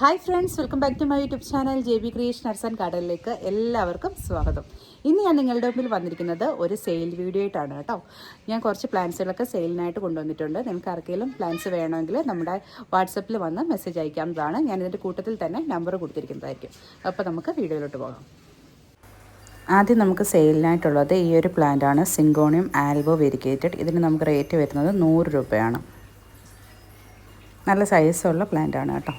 Hi friends welcome back to my YouTube channel J B creations and ഗാർഡനിലേക്ക് എല്ലാവർക്കും സ്വാഗതം. ഇന്ന് ഞാൻ നിങ്ങളുടെ മുമ്പിൽ വന്നിരിക്കുന്നത് ഒരു സെയിൽ വീഡിയോ ആയിട്ടാണ് കേട്ടോ. ഞാൻ കുറച്ച് പ്ലാൻസുകളൊക്കെ സെയിലിനായിട്ട് കൊണ്ടുവന്നിട്ടുണ്ട്. നിങ്ങൾക്ക് ആർക്കെങ്കിലും പ്ലാൻസ് വേണമെങ്കിൽ നമ്മുടെ വാട്സപ്പിൽ വന്ന് മെസ്സേജ് അയക്കാവുന്നതാണ്. ഞാൻ ഇതിന്റെ കൂട്ടത്തിൽ തന്നെ നമ്പർ കൊടുത്തിരിക്കുന്നതായിരിക്കും. അപ്പോൾ നമുക്ക് വീഡിയോയിലോട്ട് പോകാം. ആദ്യം നമുക്ക് സെയിലിനായിട്ടുള്ളത് ഈ ഒരു പ്ലാന്റാണ് സിങ്കോണിയം ആൽബോ വെരിക്കേറ്റഡ് ഇതിന് നമുക്ക് റേറ്റ് വരുന്നത് നൂറ് രൂപയാണ്. നല്ല സൈസുള്ള പ്ലാന്റാണ് കേട്ടോ.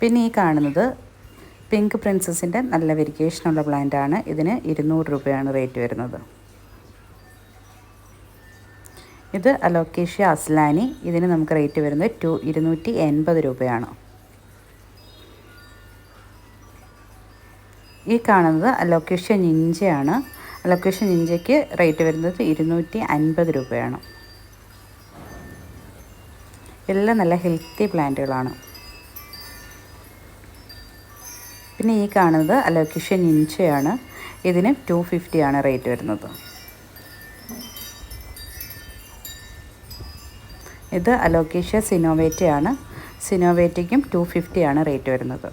പിന്നെ ഈ കാണുന്നത് പിങ്ക് പ്രിൻസസിന്റെ നല്ല വെരിക്കേഷനുള്ള പ്ലാന്റാണ് ഇതിന് ഇരുന്നൂറ് രൂപയാണ് റേറ്റ് വരുന്നത്. ഇത് അലോക്കേഷ്യ അസ്ലാനി ഇതിന് നമുക്ക് റേറ്റ് വരുന്നത് ടു ഇരുന്നൂറ്റി എൺപത് രൂപയാണ്. ഈ കാണുന്നത് അലോക്കേഷ്യ നിഞ്ചയാണ് അലോക്കേഷ്യ നിഞ്ചയ്ക്ക് റേറ്റ് വരുന്നത് ഇരുന്നൂറ്റി അൻപത് രൂപയാണ്. എല്ലാം നല്ല ഹെൽത്തി പ്ലാന്റുകളാണ് പിന്നെ ഈ കാണുന്നത് അലോക്കിഷൻ ഇൻചയാണ് ഇതിന് ടു ഫിഫ്റ്റിയാണ് റേറ്റ് വരുന്നത്. ഇത് അലോക്കേഷ്യ സിനോവേറ്റയാണ്. സിനോവേറ്റയ്ക്കും ടു ഫിഫ്റ്റിയാണ് റേറ്റ് വരുന്നത്.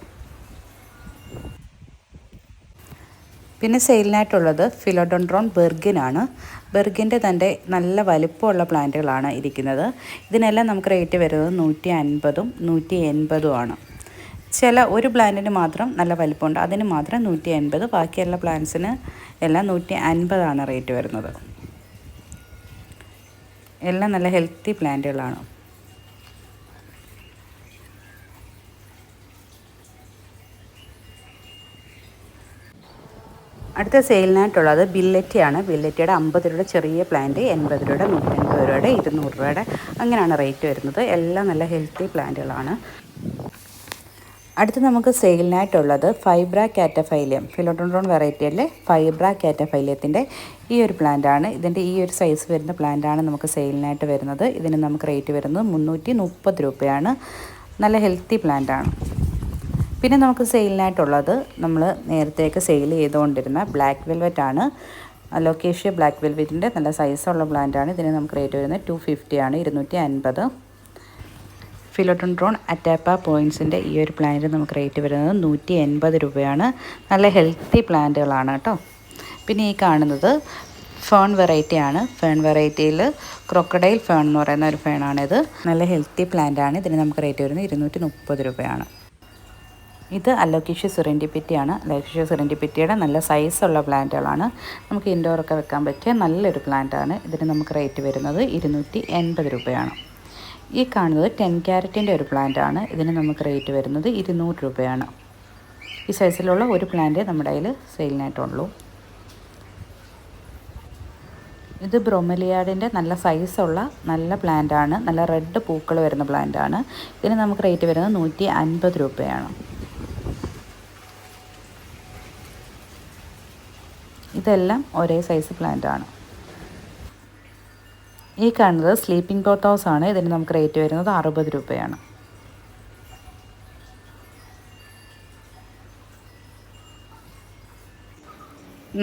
പിന്നെ സെയിലിനായിട്ടുള്ളത് ഫിലോഡോൺഡ്രോൺ ബെർഗിനാണ്. ബെർഗിന്റെ തന്റെ നല്ല വലിപ്പമുള്ള പ്ലാന്റുകളാണ് ഇരിക്കുന്നത്. ഇതിനെല്ലാം നമുക്ക് റേറ്റ് വരുന്നത് നൂറ്റി അൻപതും നൂറ്റി എൺപതും ചില ഒരു പ്ലാന്റിന് മാത്രം നല്ല വലിപ്പമുണ്ട്. അതിന് മാത്രം നൂറ്റി അൻപത് ബാക്കിയുള്ള പ്ലാന്റ്സിന് എല്ലാം നൂറ്റി അൻപതാണ് റേറ്റ് വരുന്നത്. എല്ലാം നല്ല ഹെൽത്തി പ്ലാന്റുകളാണ്. അടുത്ത സെയിലിനായിട്ടുള്ളത് ബില്ലറ്റിയാണ്. ബില്ലറ്റിയുടെ അമ്പത് രൂപയുടെ ചെറിയ പ്ലാന്റ് എൺപത് രൂപയുടെ നൂറ്റൻപത് രൂപയുടെ ഇരുന്നൂറ് രൂപയുടെ അങ്ങനെയാണ് റേറ്റ് വരുന്നത്. എല്ലാം നല്ല ഹെൽത്തി പ്ലാന്റുകളാണ്. അടുത്ത് നമുക്ക് സെയിലിനായിട്ടുള്ളത് ഫൈബ്ര കാറ്റഫൈലിയം ഫിലോട്ടോൺഡ്രോൺ വെറൈറ്റി അല്ലേ? ഫൈബ്ര കാറ്റഫൈലിയത്തിന്റെ ഈ ഒരു പ്ലാന്റാണ് ഇതിന്റെ ഈ ഒരു സൈസ് വരുന്ന പ്ലാന്റാണ് നമുക്ക് സെയിലിനായിട്ട് വരുന്നത്. ഇതിന് നമുക്ക് റേറ്റ് വരുന്നത് മുന്നൂറ്റി മുപ്പത് രൂപയാണ്. നല്ല ഹെൽത്തി പ്ലാന്റാണ് പിന്നെ നമുക്ക് സെയിലിനായിട്ടുള്ളത് നമ്മൾ നേരത്തെയൊക്കെ സെയിൽ ചെയ്തുകൊണ്ടിരുന്ന ബ്ലാക്ക് വെൽവെറ്റ് ആണ്. ലൊക്കേഷ്യ ബ്ലാക്ക് വെൽവെറ്റിന്റെ നല്ല സൈസുള്ള പ്ലാന്റാണ് ഇതിന് നമുക്ക് റേറ്റ് വരുന്നത് ടു ഫിഫ്റ്റിയാണ് ഇരുന്നൂറ്റി അൻപത്. ഫിലോട്ടോൺട്രോൺ അറ്റാപ്പ പോയിൻസിന്റെ ഈ ഒരു പ്ലാന്റ് നമുക്ക് റേറ്റ് വരുന്നത് നൂറ്റി എൺപത് രൂപയാണ്. നല്ല ഹെൽത്തി പ്ലാന്റുകളാണ് കേട്ടോ. പിന്നെ ഈ കാണുന്നത് ഫേൺ വെറൈറ്റിയാണ് ഫേൺ വെറൈറ്റിയിൽ ക്രൊക്കഡൈൽ ഫേൺ എന്ന് പറയുന്ന ഒരു ഫേണാണിത് നല്ല ഹെൽത്തി പ്ലാന്റ് ആണ്. ഇതിന് നമുക്ക് റേറ്റ് വരുന്നത് ഇരുന്നൂറ്റി മുപ്പത് രൂപയാണ്. ഇത് അലോക്കിഷ്യ സുറന്റിപ്പിറ്റിയാണ് അലോക്കിഷ്യ സുറന്റിപ്പിറ്റിയുടെ നല്ല സൈസുള്ള പ്ലാന്റുകളാണ് നമുക്ക് ഇൻഡോറൊക്കെ വെക്കാൻ പറ്റിയ നല്ലൊരു പ്ലാന്റാണ് ഇതിന് നമുക്ക് റേറ്റ് വരുന്നത് ഇരുന്നൂറ്റി എൺപത് രൂപയാണ്. ഈ കാണുന്നത് ടെൻ ക്യാരറ്റിന്റെ ഒരു പ്ലാന്റ് ആണ്. ഇതിന് നമുക്ക് റേറ്റ് വരുന്നത് ഇരുന്നൂറ് രൂപയാണ്. ഈ സൈസിലുള്ള ഒരു പ്ലാന്റ് നമ്മുടെ കയ്യിൽ സെയിലിനായിട്ടുള്ളൂ ഇത് ബ്രൊമലിയാഡിന്റെ നല്ല സൈസുള്ള നല്ല പ്ലാന്റ് ആണ്. നല്ല റെഡ് പൂക്കൾ വരുന്ന പ്ലാന്റ് ആണ്. ഇതിന് നമുക്ക് റേറ്റ് വരുന്നത് നൂറ്റി അൻപത് രൂപയാണ്. ഇതെല്ലാം ഒരേ സൈസ് പ്ലാന്റ് ആണ്. ഈ കാണുന്നത് സ്ലീപ്പിംഗ് ബോട്ട് ഹൗസ് ആണ്. ഇതിന് നമുക്ക് റേറ്റ് വരുന്നത് അറുപത് രൂപയാണ്.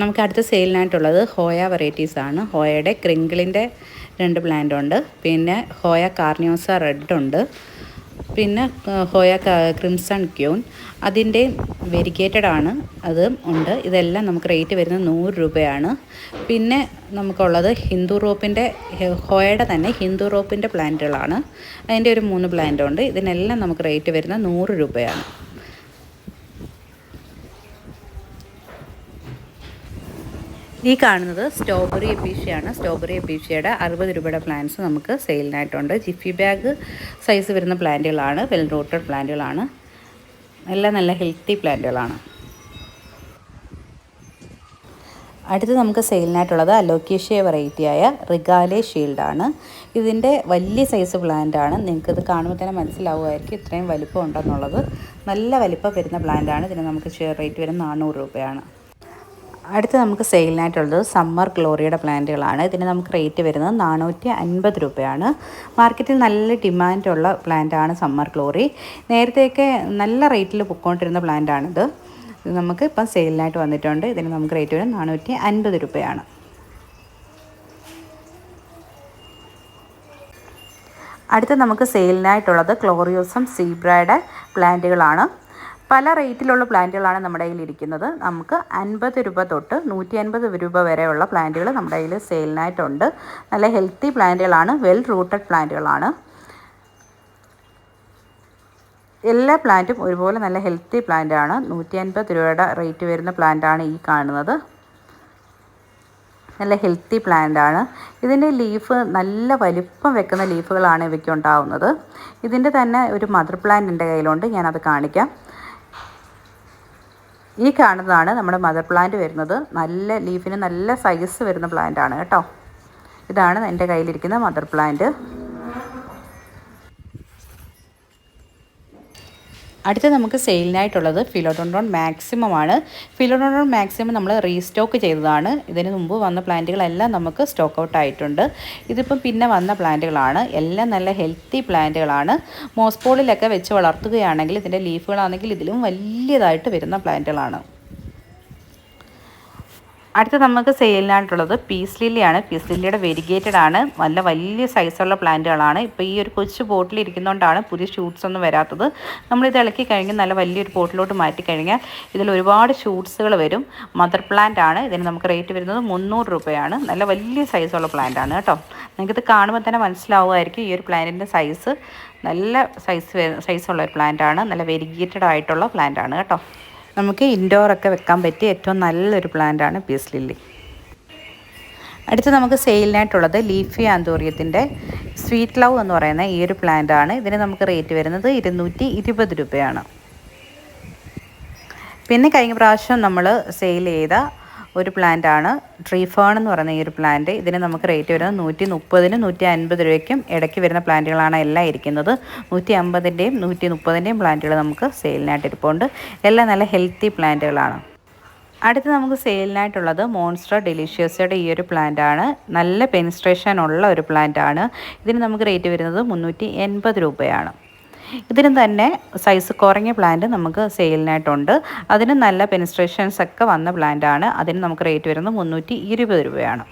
നമുക്ക് അടുത്ത സെയിലിനായിട്ടുള്ളത് ഹോയ വെറൈറ്റീസ് ആണ്. ഹോയയുടെ ക്രിങ്കിളിന്റെ രണ്ട് പ്ലാന്റ് ഉണ്ട്. പിന്നെ ഹോയ കാർണിയോസ റെഡ് ഉണ്ട്. പിന്നെ ഹോയ ക്രിംസൺ ക്യൂൺ അതിന്റെ വെരിക്കേറ്റഡ് ആണ്. അത് ഉണ്ട്. ഇതെല്ലാം നമുക്ക് റേറ്റ് വരുന്നത് നൂറ് രൂപയാണ്. പിന്നെ നമുക്കുള്ളത് ഹിന്ദു റോപ്പിന്റെ ഹോയയുടെ തന്നെ ഹിന്ദു റോപ്പിന്റെ പ്ലാന്റുകളാണ്. അതിന്റെ ഒരു മൂന്ന് പ്ലാന്റ് ഉണ്ട് ഇതിനെല്ലാം നമുക്ക് റേറ്റ് വരുന്നത് നൂറ് രൂപയാണ്. ഈ കാണുന്നത് സ്ട്രോബെറി എപ്പീഷ്യയാണ് സ്ട്രോബെറി എപ്പീഷ്യയുടെ അറുപത് രൂപയുടെ പ്ലാന്റ്സ് നമുക്ക് സെയിലിനായിട്ടുണ്ട് ജിഫി ബാഗ് സൈസ് വരുന്ന പ്ലാന്റുകളാണ് വെൽ റൂട്ടഡ് പ്ലാന്റുകളാണ് നല്ല നല്ല ഹെൽത്തി പ്ലാന്റുകളാണ് അടുത്ത് നമുക്ക് സെയിലിനായിട്ടുള്ളത് അലോക്കേഷ്യ വെറൈറ്റിയായ റിഗാലെ ഷീൽഡാണ് ഇതിന്റെ വലിയ സൈസ് പ്ലാന്റാണ് നിങ്ങൾക്കിത് കാണുമ്പോൾ തന്നെ മനസ്സിലാവുമായിരിക്കും ഇത്രയും വലിപ്പം ഉണ്ടെന്നുള്ളത്. നല്ല വലിപ്പം വരുന്ന പ്ലാന്റാണ് ഇതിന് നമുക്ക് ഷെയർ റേറ്റ് വരുന്നത് നാനൂറ് രൂപയാണ്. അടുത്ത് നമുക്ക് സെയിലിനായിട്ടുള്ളത് സമ്മർ ഗ്ലോറിയുടെ പ്ലാന്റുകളാണ്. ഇതിന് നമുക്ക് റേറ്റ് വരുന്നത് നാനൂറ്റി അൻപത് രൂപയാണ്. മാർക്കറ്റിൽ നല്ല ഡിമാൻഡുള്ള പ്ലാന്റാണ് സമ്മർ ഗ്ലോറി. നേരത്തെയൊക്കെ നല്ല റേറ്റിൽ പൊക്കോണ്ടിരുന്ന പ്ലാന്റാണിത്. നമുക്ക് ഇപ്പം സെയിലിനായിട്ട് വന്നിട്ടുണ്ട്. ഇതിന് നമുക്ക് റേറ്റ് വരുന്നത് നാനൂറ്റി അൻപത് രൂപയാണ്. അടുത്ത് നമുക്ക് സെയിലിനായിട്ടുള്ളത് ക്ലോറിയോസം സീബ്രയുടെ പ്ലാന്റുകളാണ്. പല റേറ്റിലുള്ള പ്ലാന്റുകളാണ് നമ്മുടെ കയ്യിൽ ഇരിക്കുന്നത്. നമുക്ക് അൻപത് രൂപ തൊട്ട് നൂറ്റി അൻപത് രൂപ വരെയുള്ള പ്ലാന്റുകൾ നമ്മുടെ കയ്യിൽ സെയിലിനായിട്ടുണ്ട്. നല്ല ഹെൽത്തി പ്ലാന്റുകളാണ് വെൽ റൂട്ടഡ് പ്ലാന്റുകളാണ്. എല്ലാ പ്ലാന്റും ഒരുപോലെ നല്ല ഹെൽത്തി പ്ലാന്റാണ്. നൂറ്റി അൻപത് രൂപയുടെ റേറ്റ് വരുന്ന പ്ലാന്റാണ് ഈ കാണുന്നത്. നല്ല ഹെൽത്തി പ്ലാന്റ് ആണ് ഇതിന്റെ ലീഫ് നല്ല വലിപ്പം വെക്കുന്ന ലീഫുകളാണ് ഇവയ്ക്ക് ഉണ്ടാവുന്നത്. ഇതിന്റെ തന്നെ ഒരു മദർ പ്ലാന്റ് എന്റെ കയ്യിലുണ്ട്. ഞാനത് കാണിക്കാം. ഈ കാണുന്നതാണ് നമ്മുടെ മദർ പ്ലാന്റ് വരുന്നത്. നല്ല ലീഫിന് നല്ല സൈസ് വരുന്ന പ്ലാന്റ് ആണ് കേട്ടോ. ഇതാണ് എന്റെ കയ്യിലിരിക്കുന്ന മദർ പ്ലാന്റ് അടുത്ത നമുക്ക് സെയിലിനായിട്ടുള്ളത് ഫിലോഡോണ്ടോൺ മാക്സിമം ആണ് ഫിലോഡോണ്ടോൺ മാക്സിമം നമ്മൾ റീസ്റ്റോക്ക് ചെയ്തതാണ്. ഇതിന് മുമ്പ് വന്ന പ്ലാന്റുകളെല്ലാം നമുക്ക് സ്റ്റോക്ക് ഔട്ട് ആയിട്ടുണ്ട്. ഇതിപ്പം പിന്നെ വന്ന പ്ലാന്റുകളാണ്. എല്ലാം നല്ല ഹെൽത്തി പ്ലാന്റുകളാണ്. മോസ്പോളിലൊക്കെ വെച്ച് വളർത്തുകയാണെങ്കിൽ ഇതിന്റെ ലീഫുകളാണെങ്കിൽ ഇതിലും വലിയതായിട്ട് വരുന്ന പ്ലാന്റുകളാണ്. അടുത്ത നമുക്ക് സെയിലിനായിട്ടുള്ളത് പീസ് ലില്ലിയാണ്. പീസ് ലില്ലിയുടെ വെരിഗേറ്റഡ് ആണ്. നല്ല വലിയ സൈസുള്ള പ്ലാന്റുകളാണ്. ഇപ്പോൾ ഈ ഒരു കൊച്ചു ബോട്ടിൽ ഇരിക്കുന്നതുകൊണ്ടാണ് പുതിയ ഷൂട്ട്സ് ഒന്നും വരാത്തത്. നമ്മളിത് ഇളക്കി കഴിഞ്ഞ് നല്ല വലിയൊരു ബോട്ടിലോട്ട് മാറ്റി കഴിഞ്ഞാൽ ഇതിൽ ഒരുപാട് ഷൂട്ട്സുകൾ വരും. മദർ പ്ലാന്റ് ആണ്. ഇതിന് നമുക്ക് റേറ്റ് വരുന്നത് മുന്നൂറ് രൂപയാണ്. നല്ല വലിയ സൈസുള്ള പ്ലാന്റ് ആണ് കേട്ടോ. നിങ്ങൾക്കിത് കാണുമ്പോൾ തന്നെ മനസ്സിലാവുമായിരിക്കും ഈ ഒരു പ്ലാന്റിന്റെ സൈസ്. നല്ല സൈസ് സൈസുള്ള ഒരു പ്ലാന്റ് ആണ്. നല്ല വെരിഗേറ്റഡ് ആയിട്ടുള്ള പ്ലാന്റ് ആണ് കേട്ടോ. നമുക്ക് ഇൻഡോറൊക്കെ വെക്കാൻ പറ്റിയ ഏറ്റവും നല്ലൊരു പ്ലാന്റാണ് പീസ് ലില്ലി അടുത്ത് നമുക്ക് സെയിലിനായിട്ടുള്ളത് ലീഫി ആന്തോറിയത്തിന്റെ സ്വീറ്റ് ലവ് എന്ന് പറയുന്ന ഈ ഒരു പ്ലാന്റാണ് ഇതിന് നമുക്ക് റേറ്റ് വരുന്നത് ഇരുന്നൂറ്റി ഇരുപത് രൂപയാണ്. പിന്നെ കഴിഞ്ഞ പ്രാവശ്യം നമ്മൾ സെയിൽ ചെയ്ത ഒരു പ്ലാന്റ് ആണ്. ട്രീ ഫേൺ എന്ന് പറയുന്ന ഈ ഒരു പ്ലാന്റ് ഇതിന് നമുക്ക് റേറ്റ് വരുന്നത് നൂറ്റി മുപ്പതിനും നൂറ്റി അൻപത് രൂപയ്ക്കും ഇടയ്ക്ക് വരുന്ന പ്ലാന്റുകളാണ് എല്ലാം ഇരിക്കുന്നത്. നൂറ്റി അമ്പതിന്റെയും നൂറ്റി മുപ്പതിന്റെയും പ്ലാന്റുകൾ നമുക്ക് സെയിലിനായിട്ട് ഇരിപ്പുണ്ട്. എല്ലാം നല്ല ഹെൽത്തി പ്ലാന്റുകളാണ് അടുത്ത് നമുക്ക് സെയിലിനായിട്ടുള്ളത് മോൺസ്റ്റർ ഡെലിഷ്യസയുടെ ഈ ഒരു പ്ലാന്റ് ആണ്. നല്ല പെനിസ്ട്രേഷൻ ഉള്ള ഒരു പ്ലാന്റ് ആണ്. ഇതിന് നമുക്ക് റേറ്റ് വരുന്നത് മുന്നൂറ്റി രൂപയാണ്. ഇതിന് തന്നെ സൈസ് കുറഞ്ഞ പ്ലാന്റ് നമുക്ക് സെയിലിനായിട്ടുണ്ട് അതിന് നല്ല പെനിസ്ട്രേഷൻസ് ഒക്കെ വന്ന പ്ലാന്റ് ആണ്. അതിന് നമുക്ക് റേറ്റ് വരുന്നത് മുന്നൂറ്റി രൂപയാണ്.